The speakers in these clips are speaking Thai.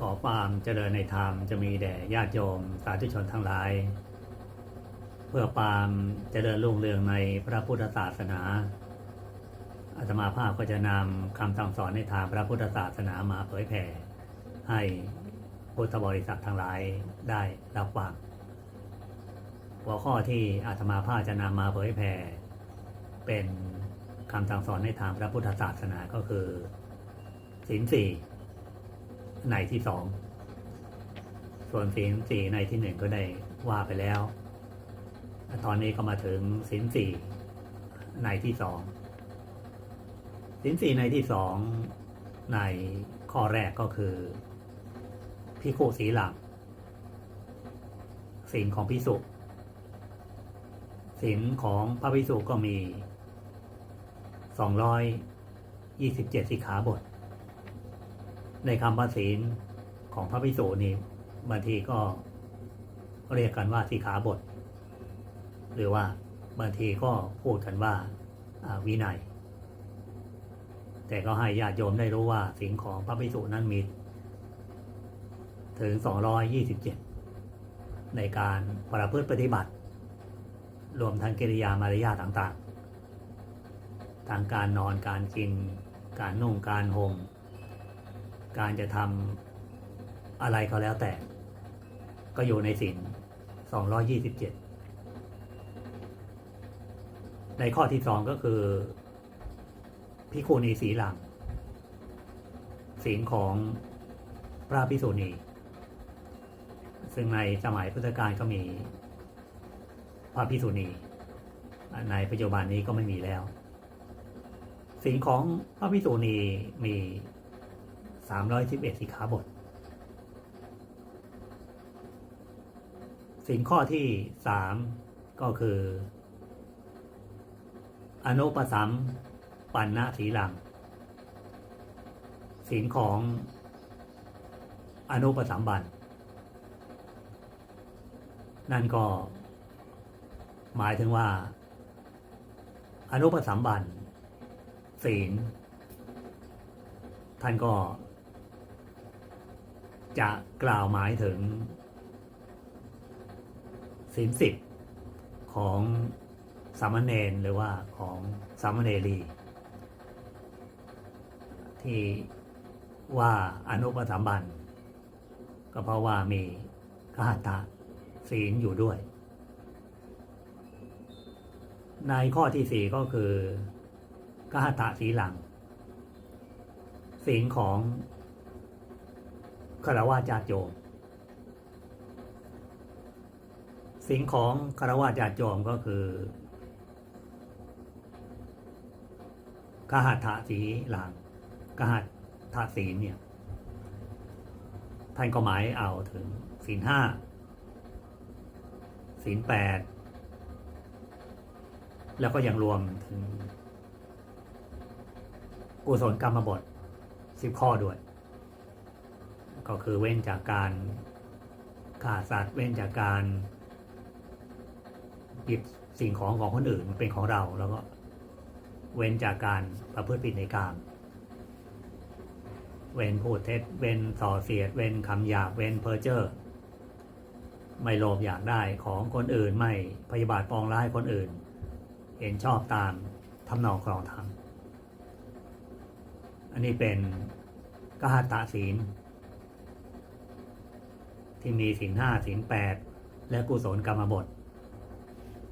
ขอความเจริญในธรรมจะมีแด่ญาติโยมสาธุชนทั้งหลาย เพื่อความเจริญรุ่งเรืองในพระพุทธศาสนาอาตมาภาพก็จะนำคำสั่งสอนในทางพระพุทธศาสนามาเผยแผ่ให้พุทธบริษัททั้งหลายได้รับฟังหัวข้อที่อาตมาภาพจะนำมาเผยแผ่เป็นคำสั่งสอนในทางพระพุทธศาสนาก็คือศีลสี่ ในที่สอง ส่วนศีลสี่ในที่หนึ่งก็ได้ว่าไปแล้ว ตอนนี้ก็มาถึงศีลสี่ในที่สองศีลสี่ในที่สองในข้อแรกก็คือพิคุสีหลังศีลของพิสุศีลของพระพิสุก็มีสองร้อยยี่สิบเจ็ดสิกขาบท ในคำว่าศีลของพระพิสุนี่บางทีก็เรียกกันว่าสิกขาบท หรือว่าบางทีก็พูดกันว่าวินัย แต่ก็ให้ญาติโยมได้รู้ว่าศีลของพระพิสุนั้นมีถึง 227 ในการประพฤติปฏิบัติ รวมทั้งกิริยามารยาทต่างๆ ทางการนอนการกิน การนุ่งการห่ม การจะทำอะไรก็แล้วแต่ ก็อยู่ในศีล227 ในข้อที่สองก็คือพิคูณีสีหลังศีลของพระพิสุณี ซึ่งในสมัยพุทธกาลก็มีพระพิสุณี ในปัจจุบันนี้ก็ไม่มีแล้วศีลของพระพิสุณีมี สามร้อยสิบเอ็ดสิกขาบทศีลข้อที่สามก็คือ อนุปสัมปันนะสีหลังศีลของอนุปสัมบัน นั่นก็ หมายถึงว่า อนุปสัมบันศีลท่านก็ จะกล่าวหมายถึงศีลสิบของสามเณรหรือว่าของสามเณรีที่ว่าอนุปสัมบัน ก็เพราะว่ามีกหัตถะศีลอยู่ด้วย ในข้อที่สี่ก็คือกหัตถะสีหลังศีลของ คารวะญาติโยมศีลของคารวะญาติโยมก็คือกหัตถะสีหลังกหัตถะศีเนี่ย ท่านก็หมายเอาถึงศีลห้าศีลแปดแล้วก็ยังรวมถึงกุศลกรรมบทสิบข้อด้วย ก็คือเว้นจากการฆ่าสัตว์เว้นจากการหยิบสิ่งของของคนอื่นเป็นของเราแล้วก็เว้นจากการประพฤติผิดในกามเว้นพูดเท็จเว้นส่อเสียด เว้นคำหยาบเว้นเพ้อเจ้อไม่โลภอยากได้ของคนอื่นไม่พยาบาทปองร้ายคนอื่น เห็นชอบตามทำนองครองธรรมอันนี้เป็นกหัตถศีล ที่มีศีลห้าศีลแปดและกุศลกรรมบท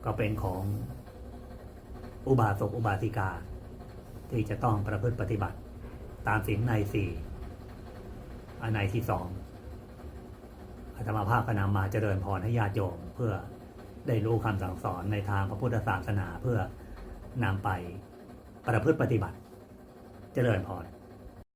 ก็เป็นของอุบาสกอุบาสิกา ที่จะต้องประพฤติปฏิบัติ ตามศีลในสี่อันในที่สองอาตมาภาพก็นำมาเจริญพรให้ญาติโยมเพื่อได้รู้คำสั่งสอนในทางพระพุทธศาสนาเพื่อนำไปประพฤติปฏิบัติ เจริญพร